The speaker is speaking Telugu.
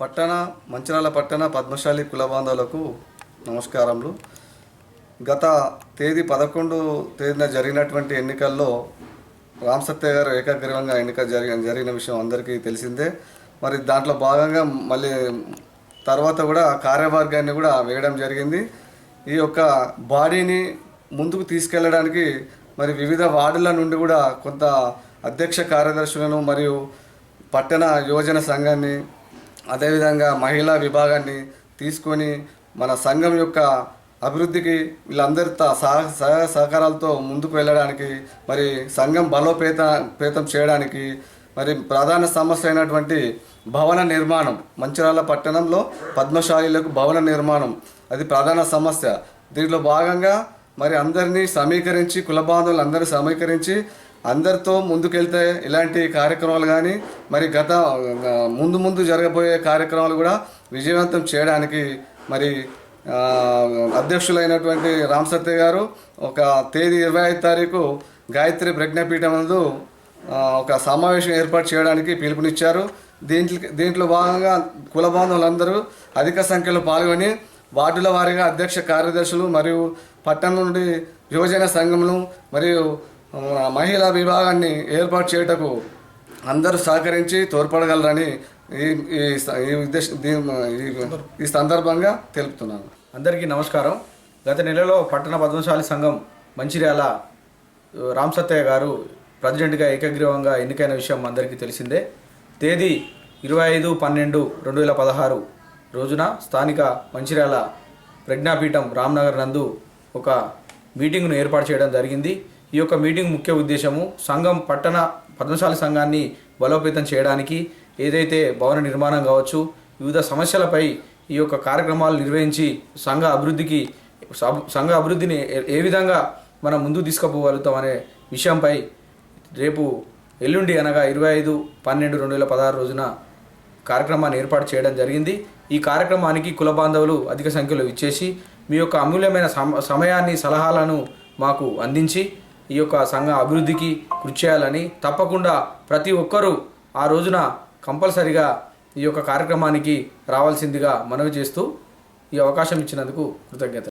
పట్టణ మంచిరాల పట్టణ పద్మశాలి కుల బాంధవులకు నమస్కారములు. గత తేదీ పదకొండు తేదీన జరిగినటువంటి ఎన్నికల్లో రామ్ సత్య గారు ఏకాగ్రీవంగా ఎన్నిక జరిగిన జరిగిన విషయం అందరికీ తెలిసిందే. మరి దాంట్లో భాగంగా మళ్ళీ తర్వాత కూడా కార్యవర్గాన్ని కూడా వేయడం జరిగింది. ఈ యొక్క బాడీని ముందుకు తీసుకెళ్ళడానికి మరి వివిధ వార్డుల నుండి కూడా కొంత అధ్యక్ష కార్యదర్శులను మరియు పట్టణ యువజన సంఘాన్ని అదేవిధంగా మహిళా విభాగాన్ని తీసుకొని మన సంఘం యొక్క అభివృద్ధికి వీళ్ళందరి సహ సహ సహకారాలతో ముందుకు వెళ్ళడానికి మరి సంఘం బలోపేత పేతం చేయడానికి మరి ప్రధాన సమస్య అయినటువంటి భవన నిర్మాణం మంచిరాల పట్టణంలో పద్మశాలీలకు భవన నిర్మాణం అది ప్రధాన సమస్య. దీంట్లో భాగంగా మరి అందరినీ సమీకరించి కుల బాంధవులు అందరూ సమీకరించి అందరితో ముందుకెళ్తే ఇలాంటి కార్యక్రమాలు కానీ మరి గత ముందు ముందు జరగబోయే కార్యక్రమాలు కూడా విజయవంతం చేయడానికి మరి అధ్యక్షులైనటువంటి రామ్ సత్య గారు ఒక తేదీ ఇరవై ఐదు తారీఖు గాయత్రి ప్రజ్ఞాపీఠం నందు ఒక సమావేశం ఏర్పాటు చేయడానికి పిలుపునిచ్చారు. దీంట్లో దీంట్లో భాగంగా కుల బాంధవులందరూ అధిక సంఖ్యలో పాల్గొని వార్డుల వారీగా అధ్యక్ష కార్యదర్శులు మరియు పట్టణం నుండి యువజన సంఘములు మరియు మహిళా విభాగాన్ని ఏర్పాటు చేయుటకు అందరూ సహకరించి తోడ్పడగలరని ఈ ఈ ఈ- ఈ సందర్భంగా తెలుపుతున్నాను. అందరికీ నమస్కారం. గత నెలలో పట్టణ పద్మశాలి సంఘం మంచిర్యాల రామ్ సత్తయ్య గారు ప్రెసిడెంట్గా ఏకగ్రీవంగా ఎన్నికైన విషయం అందరికీ తెలిసిందే. తేదీ ఇరవై ఐదు పన్నెండు రెండు వేల పదహారు రోజున స్థానిక మంచిర్యాల ప్రజ్ఞాపీఠం రామ్నగర్ నందు ఒక మీటింగ్ను ఏర్పాటు చేయడం జరిగింది. ఈ యొక్క మీటింగ్ ముఖ్య ఉద్దేశము సంఘం పట్టణ పద్మశాలి సంఘాన్ని బలోపేతం చేయడానికి ఏదైతే భవన నిర్మాణం కావచ్చు వివిధ సమస్యలపై ఈ యొక్క కార్యక్రమాలు నిర్వహించి సంఘ అభివృద్ధికి సంఘ అభివృద్ధిని ఏ- విధంగా మనం ముందు తీసుకుపోగలుగుతాం అనే విషయంపై రేపు ఎల్లుండి అనగా ఇరవై ఐదు పన్నెండు రెండు వేల పదహారు రోజున కార్యక్రమాన్ని ఏర్పాటు చేయడం జరిగింది. ఈ కార్యక్రమానికి కుల బాంధవులు అధిక సంఖ్యలో ఇచ్చేసి మీ యొక్క అమూల్యమైన సమ సమయాన్ని సలహాలను మాకు అందించి ఈ యొక్క సంఘ అభివృద్ధికి కృషి చేయాలని తప్పకుండా ప్రతి ఒక్కరూ ఆ రోజున కంపల్సరిగా ఈ యొక్క కార్యక్రమానికి రావాల్సిందిగా మనవి చేస్తూ ఈ అవకాశం ఇచ్చినందుకు కృతజ్ఞత